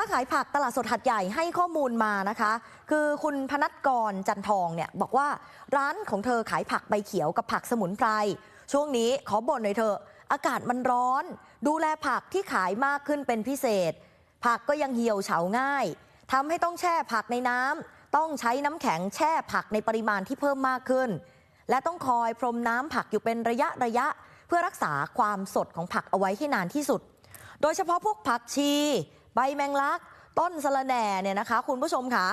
ค้าขายผักตลาดสดหัดใหญ่ให้ข้อมูลมานะคะ คือคุณพนัทกรจันทองเนี่ยบอกว่าร้านของเธอขายผักใบเขียวกับผักสมุนไพรช่วงนี้ขอบ่นหน่อยเถอะอากาศมันร้อน ดูแลผักที่ขายมากขึ้นเป็นพิเศษ ผักก็ยังเหี่ยวเฉาง่ายทำให้ต้องแช่ผักในน้ำต้องใช้น้ำแข็งแช่ผักในปริมาณที่เพิ่มมากขึ้น และต้องคอยพรมน้ำผักอยู่เป็นระยะระยะ เพื่อรักษาความสดของผักเอาไว้ให้นานที่สุด โดยเฉพาะพวกผักชี ใบแมงลัก ต้นสะระแหน่เนี่ยนะคะ คุณผู้ชมค่ะ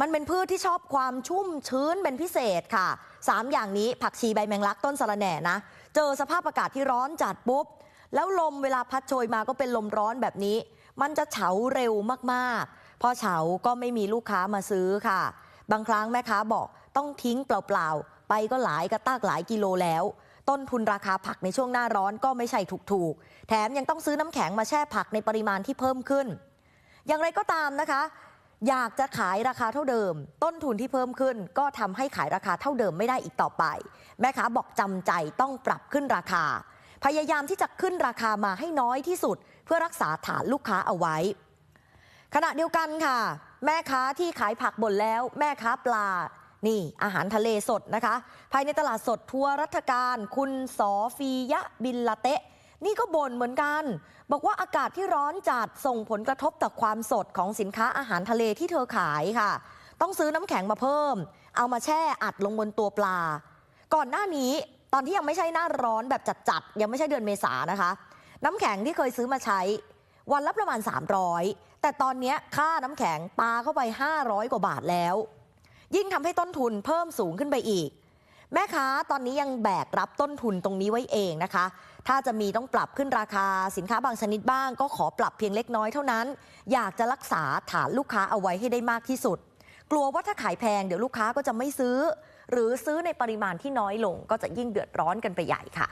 มันเป็นพืชที่ชอบความชุ่มชื้นเป็นพิเศษค่ะสามอย่างนี้ผักชีใบแมงลักต้นสะระแหน่นะ เจอสภาพอากาศที่ร้อนจัดปุ๊บ แล้วลมเวลาพัดโชยมาก็เป็นลมร้อนแบบนี้ มันจะเฉาเร็วมากๆ พอเฉาก็ไม่มีลูกค้ามาซื้อค่ะ บางครั้งแม่ค้าบอกต้องทิ้งเปล่าๆ ไปก็หลายกระตากหลายกิโลแล้ว ต้นทุนราคาผักในช่วงหน้าร้อนก็ไม่ใช่ถูกๆ แถมยังต้องซื้อน้ำแข็งมาแช่ผักในปริมาณที่เพิ่มขึ้น อย่างไรก็ตามนะคะ อยากจะขายราคาเท่าเดิม ต้นทุนที่เพิ่มขึ้น ก็ทำให้ขายราคาเท่าเดิมไม่ได้อีกต่อไป แม่ค้าบอกจำใจต้องปรับขึ้นราคา พยายามที่จะขึ้นราคามาให้น้อยที่สุด เพื่อรักษาฐานลูกค้าเอาไว้ ขณะเดียวกันค่ะ แม่ค้าที่ขายผักบ่นแล้ว แม่ค้าปลา นี่อาหารทะเลสดนะคะ ภายในตลาดสดทัวรัฐการ คุณสอฟียะบินละเตะ นี่ก็บ่นเหมือนกัน บอกว่าอากาศที่ร้อนจัดส่งผลกระทบต่อความสดของสินค้าอาหารทะเลที่เธอขายค่ะ ต้องซื้อน้ำแข็งมาเพิ่ม เอามาแช่อัดลงบนตัวปลา ก่อนหน้านี้ตอนที่ยังไม่ใช่หน้าร้อนแบบจัดๆยังไม่ใช่เดือนเมษานะคะ น้ำแข็งที่เคยซื้อมาใช้ วันละประมาณ 300 แต่ตอนนี้ค่าน้ำแข็งปาเข้าไป 500 กว่าบาทแล้ว ยิ่งทำให้ต้นทุนเพิ่มสูงขึ้นไปอีก แม่ค้าตอนนี้ยังแบกรับต้นทุนตรงนี้ไว้เองนะคะ ถ้าจะมีต้องปรับขึ้นราคาสินค้าบางชนิดบ้าง ก็ขอปรับเพียงเล็กน้อยเท่านั้น อยากจะรักษาฐานลูกค้าเอาไว้ให้ได้มากที่สุด กลัวว่าถ้าขายแพงเดี๋ยวลูกค้าก็จะไม่ซื้อ หรือซื้อในปริมาณที่น้อยลงก็จะยิ่งเดือดร้อนกันไปใหญ่ค่ะ